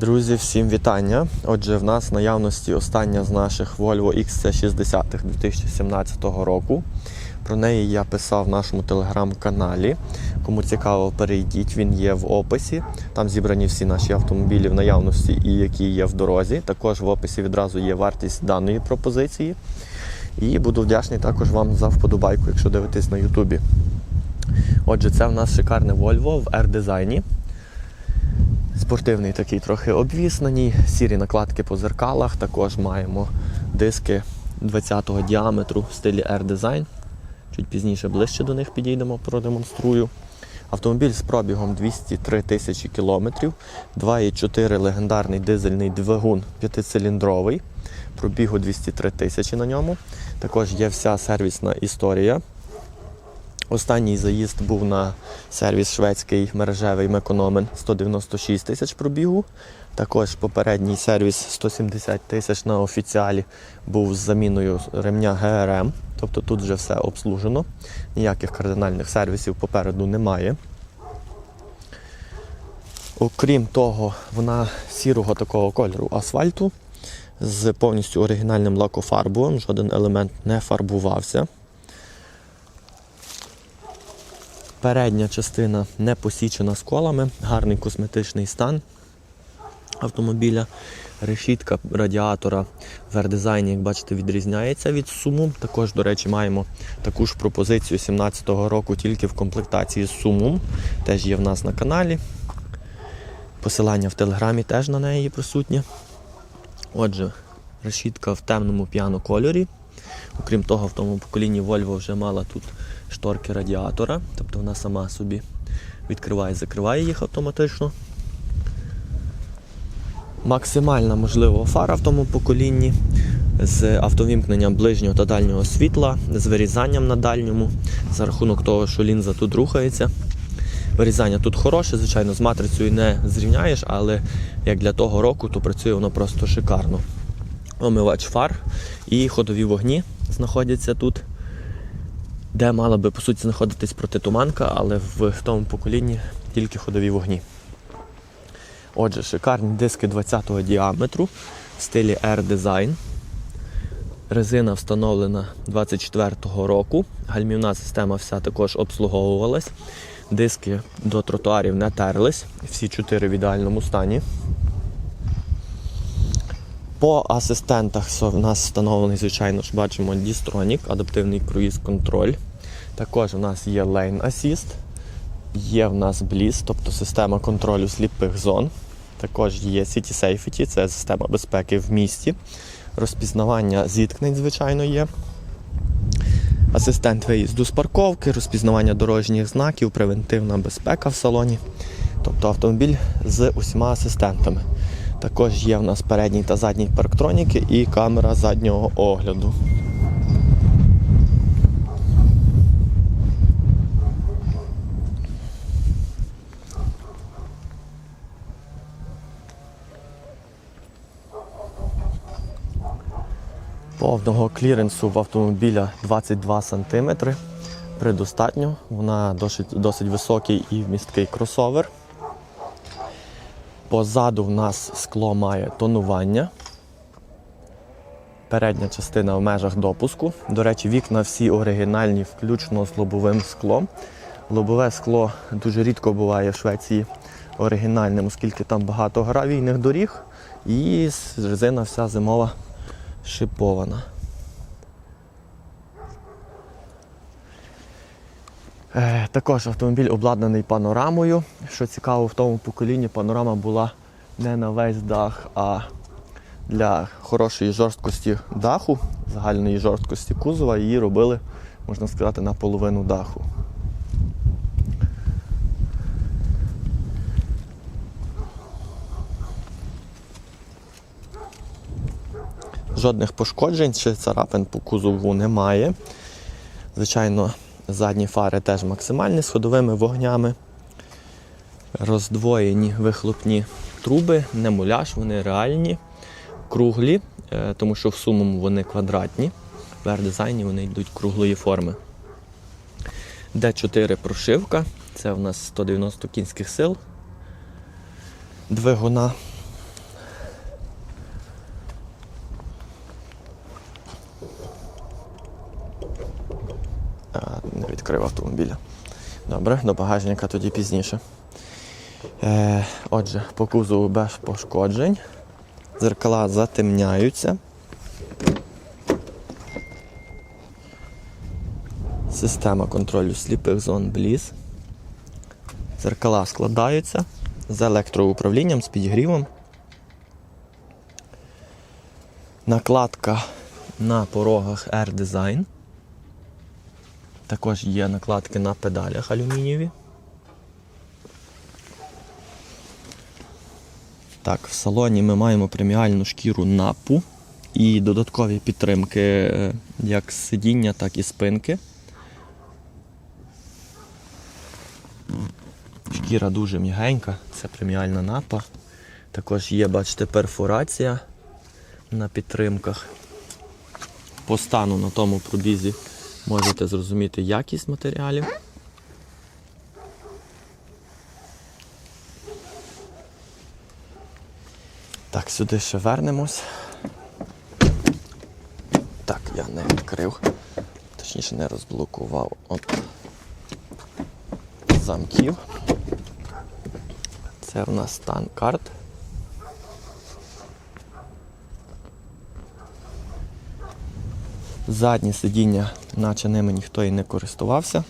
Друзі, всім вітання. Отже, в нас в наявності остання з наших Volvo XC60 2017 року. Про неї я писав в нашому телеграм-каналі. Кому цікаво, перейдіть, він є в описі. Там зібрані всі наші автомобілі в наявності і які є в дорозі. Також в описі відразу є вартість даної пропозиції. І буду вдячний також вам за вподобайку, якщо дивитесь на Ютубі. Отже, це в нас шикарне Volvo в R-дизайні. Спортивний такий трохи обвіс сірі накладки по зеркалах. Також маємо диски 20-го діаметру в стилі R-Design. Чуть пізніше ближче до них підійдемо, продемонструю. Автомобіль з пробігом 203 тисячі кілометрів, 2,4 легендарний дизельний двигун п'ятициліндровий, пробігу 203 тисячі на ньому. Також є вся сервісна історія. Останній заїзд був на сервіс шведський мережевий Мекономен 196 тисяч пробігу. Також попередній сервіс 170 тисяч на офіціалі був з заміною ремня ГРМ. Тобто тут вже все обслужено. Ніяких кардинальних сервісів попереду немає. Окрім того, вона сірого такого кольору асфальту з повністю оригінальним лакофарбовим, жоден елемент не фарбувався. Передня частина не посічена сколами, гарний косметичний стан автомобіля. Решітка радіатора в R-дизайні, як бачите, відрізняється від суму. Також, до речі, маємо таку ж пропозицію 17-го року тільки в комплектації з сумом. Теж є в нас на каналі. Посилання в телеграмі теж на неї присутнє. Отже, решітка в темному п'яно кольорі. Окрім того, в тому поколінні Volvo вже мала тут шторки радіатора, тобто вона сама собі відкриває і закриває їх автоматично. Максимальна можлива фара в тому поколінні з автовімкненням ближнього та дальнього світла, з вирізанням на дальньому, за рахунок того, що лінза тут рухається. Вирізання тут хороше, звичайно, з матрицею не зрівняєш, але як для того року, то працює воно просто шикарно. Омивач фар і ходові вогні знаходяться тут, де мала би по суті знаходитись протитуманка, але в тому поколінні тільки ходові вогні. Отже, шикарні диски 20-го діаметру в стилі R-Design. Резина встановлена 24-го року. Гальмівна система вся також обслуговувалась. Диски до тротуарів не терлись, всі чотири в ідеальному стані. По асистентах в нас встановлений, звичайно ж, бачимо Distronic, адаптивний круїз-контроль. Також у нас є Lane Assist, є в нас Bliss, тобто система контролю сліпих зон. Також є City Safety, це система безпеки в місті. Розпізнавання зіткнень, звичайно, є. Асистент виїзду з парковки, розпізнавання дорожніх знаків, превентивна безпека в салоні. Тобто автомобіль з усіма асистентами. Також є в нас передній та задній парктроніки і камера заднього огляду. Повного кліренсу в автомобіля 22 см. Предостатньо. Вона досить, досить високий і вмісткий кросовер. Позаду в нас скло має тонування. Передня частина в межах допуску. До речі, вікна всі оригінальні, включно з лобовим склом. Лобове скло дуже рідко буває в Швеції оригінальним, оскільки там багато гравійних доріг і резина вся зимова шипована. Е, Також автомобіль обладнаний панорамою. Що цікаво, в тому поколінні панорама була не на весь дах, а для хорошої жорсткості даху, загальної жорсткості кузова, її робили, можна сказати, на половину даху. Жодних пошкоджень чи царапин по кузову немає. Звичайно, задні фари теж максимальні з ходовими вогнями. Роздвоєні вихлопні труби, не муляж, вони реальні, круглі, е, тому що в сумому вони квадратні. В R-дизайні вони йдуть круглої форми. D4 прошивка, це у нас 190 кінських сил двигуна. Відкрив автомобіля. Добре, до багажника тоді пізніше. Е, отже, по кузову без пошкоджень. Зеркала затемняються. Система контролю сліпих зон бліз. Зеркала складаються з електроуправлінням, з підігрівом. Накладка на порогах Air Design. Також є накладки на педалях алюмінієві. Так, в салоні ми маємо преміальну шкіру напу і додаткові підтримки е, як сидіння, так і спинки. Шкіра дуже м'ягенька, це преміальна напа. Також є, бачите, перфорація на підтримках. По стану на тому пробізі можете зрозуміти якість матеріалів. Так, сюди ще вернемось. Так, я не відкрив, точніше не розблокував от замків. Це в нас стан карт. Заднє сидіння, наче ними ніхто і не користувався.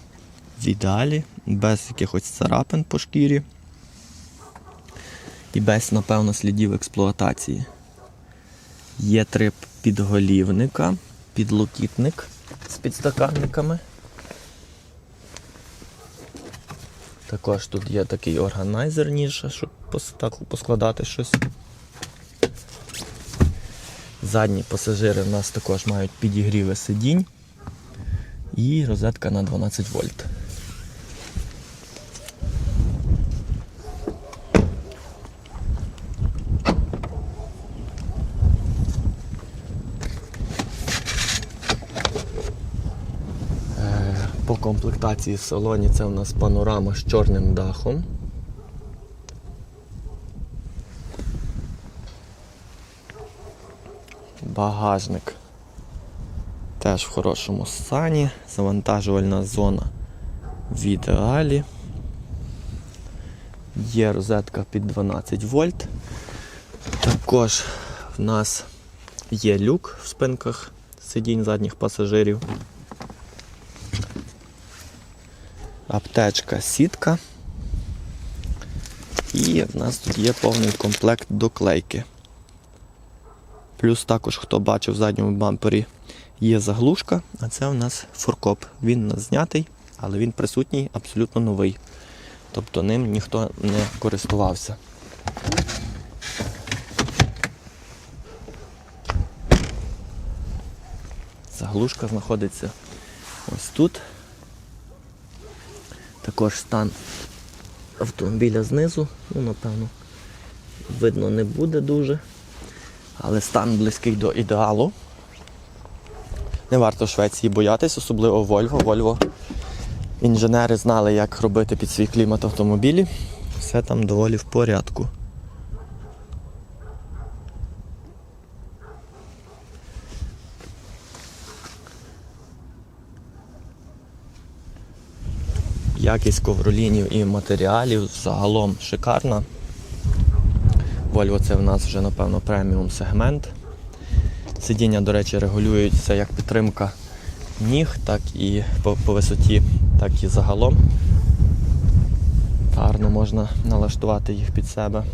В ідеалі, без якихось царапин по шкірі. І без, напевно, слідів експлуатації. Є три підголівника, підлокітник з підстаканниками. Також тут є такий органайзер ніж, щоб поскладати щось. Задні пасажири в нас також мають підігріви сидінь і розетка на 12 вольт. Е, По комплектації в салоні це у нас панорама з чорним дахом. Багажник теж в хорошому стані. Завантажувальна зона в ідеалі. Є розетка під 12 вольт. Також в нас є люк в спинках сидінь задніх пасажирів. Аптечка, сітка. І в нас тут є повний комплект доклейки. Плюс також, хто бачив в задньому бампері, є заглушка, а це у нас форкоп. Він у нас знятий, але він присутній, абсолютно новий. Тобто ним ніхто не користувався. Заглушка знаходиться ось тут. Також стан автомобіля знизу, ну, напевно, видно не буде дуже але стан близький до ідеалу. Не варто в Швеції боятись, особливо Volvo. Volvo інженери знали, як робити під свій клімат автомобілі. Все там доволі в порядку. Якість ковролінів і матеріалів загалом шикарна. Volvo це в нас вже, напевно, преміум сегмент. Сидіння, до речі, регулюються як підтримка ніг, так і по, по висоті, так і загалом. Гарно можна налаштувати їх під себе.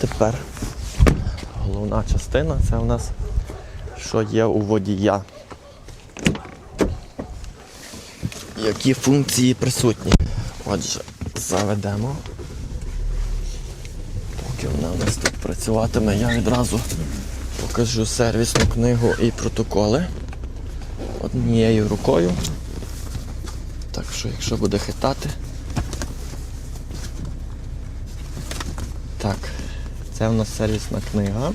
Тепер головна частина це у нас що є у водія. Які функції присутні? Отже, заведемо. Поки вона у нас тут працюватиме, я відразу покажу сервісну книгу і протоколи однією рукою. Так що, якщо буде хитати. Так, Це в нас сервісна книга.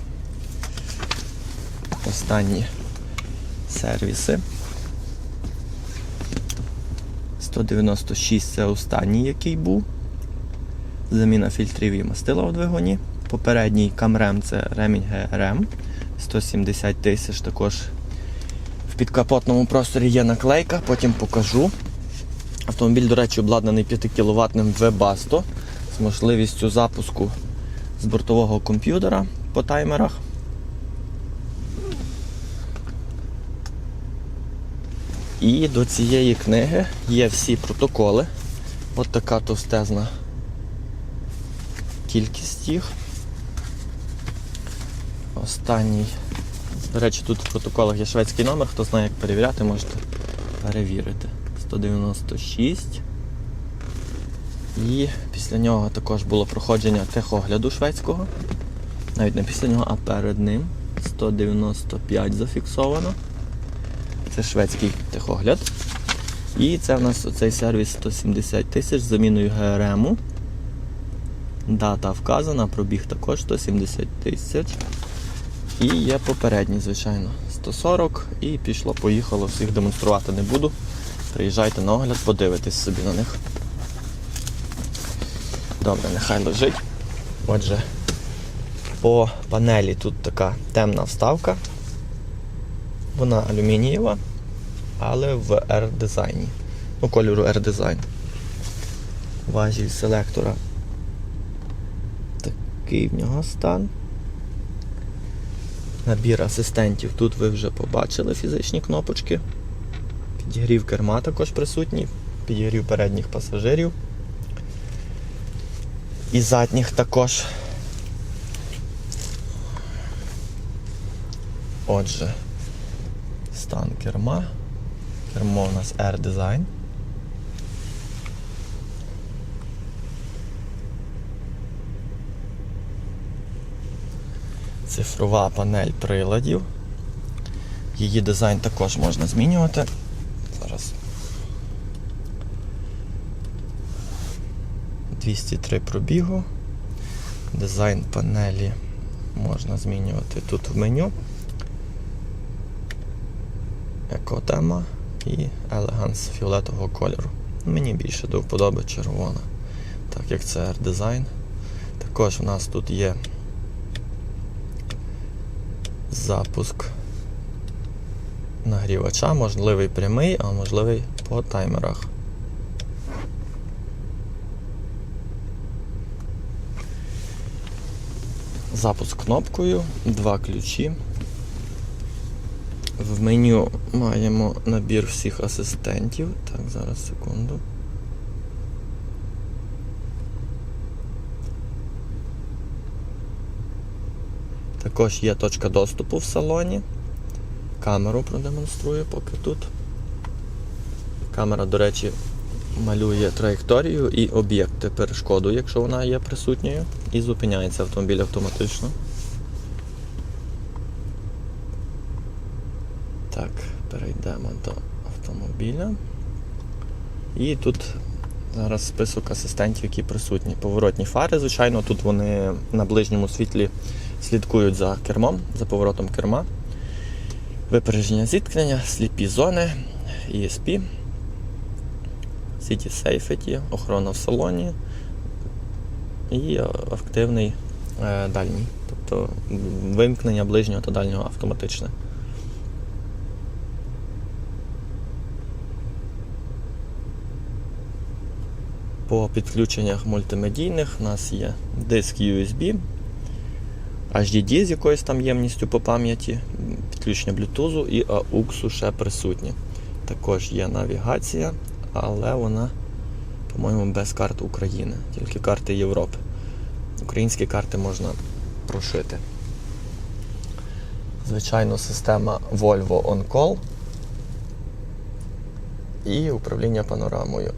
Останні сервіси. 196 це останній, який був. Заміна фільтрів і мастила в двигуні. Попередній камрем це ремінь ГРМ. 170 тисяч також в підкапотному просторі є наклейка, потім покажу. Автомобіль, до речі, обладнаний 5 кВт Webasto з можливістю запуску з бортового комп'ютера по таймерах. І до цієї книги є всі протоколи. От така товстезна кількість їх. Останній. До речі, тут в протоколах є шведський номер, хто знає, як перевіряти, можете перевірити. 196. І після нього також було проходження техогляду шведського. Навіть не після нього, а перед ним. 195 зафіксовано. Це шведський техогляд. І це в нас оцей сервіс 170 тисяч з заміною ГРМу. Дата вказана, пробіг також 170 тисяч. І є попередній, звичайно, 140 і пішло, поїхало, всіх демонструвати не буду. Приїжджайте на огляд, подивитесь собі на них. Добре, нехай лежить. Отже, по панелі тут така темна вставка. Вона алюмінієва, але в R-дизайні. Ну, кольору R-дизайн. Важіль селектора. Такий в нього стан. Набір асистентів. Тут ви вже побачили фізичні кнопочки. Підігрів керма також присутній, підігрів передніх пасажирів. І задніх також. Отже, стан керма. Кермо у нас R-Design. Цифрова панель приладів. Її дизайн також можна змінювати. Зараз. 203 пробігу. Дизайн панелі можна змінювати тут в меню. Екотема і елеганс фіолетового кольору. Мені більше до вподоби червона, так як це R-дизайн. Також у нас тут є запуск нагрівача, можливий прямий, а можливий по таймерах. Запуск кнопкою, два ключі. В меню маємо набір всіх асистентів. Так, зараз секунду. Також є точка доступу в салоні. Камеру продемонструю поки тут. Камера, до речі, малює траєкторію і об'єкти перешкоду, якщо вона є присутньою, і зупиняється автомобіль автоматично. Так, перейдемо до автомобіля. І тут зараз список асистентів, які присутні. Поворотні фари, звичайно, тут вони на ближньому світлі слідкують за кермом, за поворотом керма. Випередження зіткнення, сліпі зони, ESP, City Safety, охорона в салоні і активний е, дальній, тобто вимкнення ближнього та дальнього автоматичне. По підключеннях мультимедійних у нас є диск USB, HDD з якоюсь там ємністю по пам'яті, підключення Bluetooth і AUX ще присутні. Також є навігація, але вона, по-моєму, без карт України, тільки карти Європи. Українські карти можна прошити. Звичайно, система Volvo On Call і управління панорамою.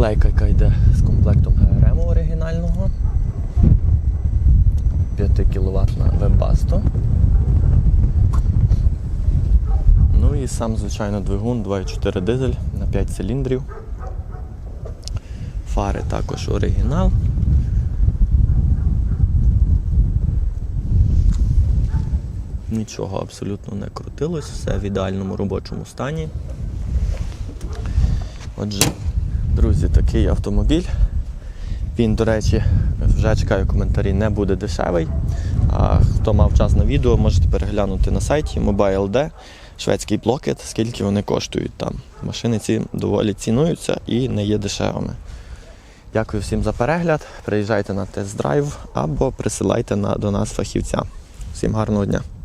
Наклейка, яка йде з комплектом ГРМ оригінального. 5 кВт вебасто. Ну і сам, звичайно, двигун 2,4 дизель на 5 циліндрів. Фари також оригінал. Нічого абсолютно не крутилось, все в ідеальному робочому стані. Отже, друзі, такий автомобіль. Він, до речі, вже чекаю коментарі, не буде дешевий. А хто мав час на відео, можете переглянути на сайті Mobile.d, шведський блокет, скільки вони коштують там. Машини ці доволі цінуються і не є дешевими. Дякую всім за перегляд. Приїжджайте на тест-драйв або присилайте на, до нас фахівця. Всім гарного дня!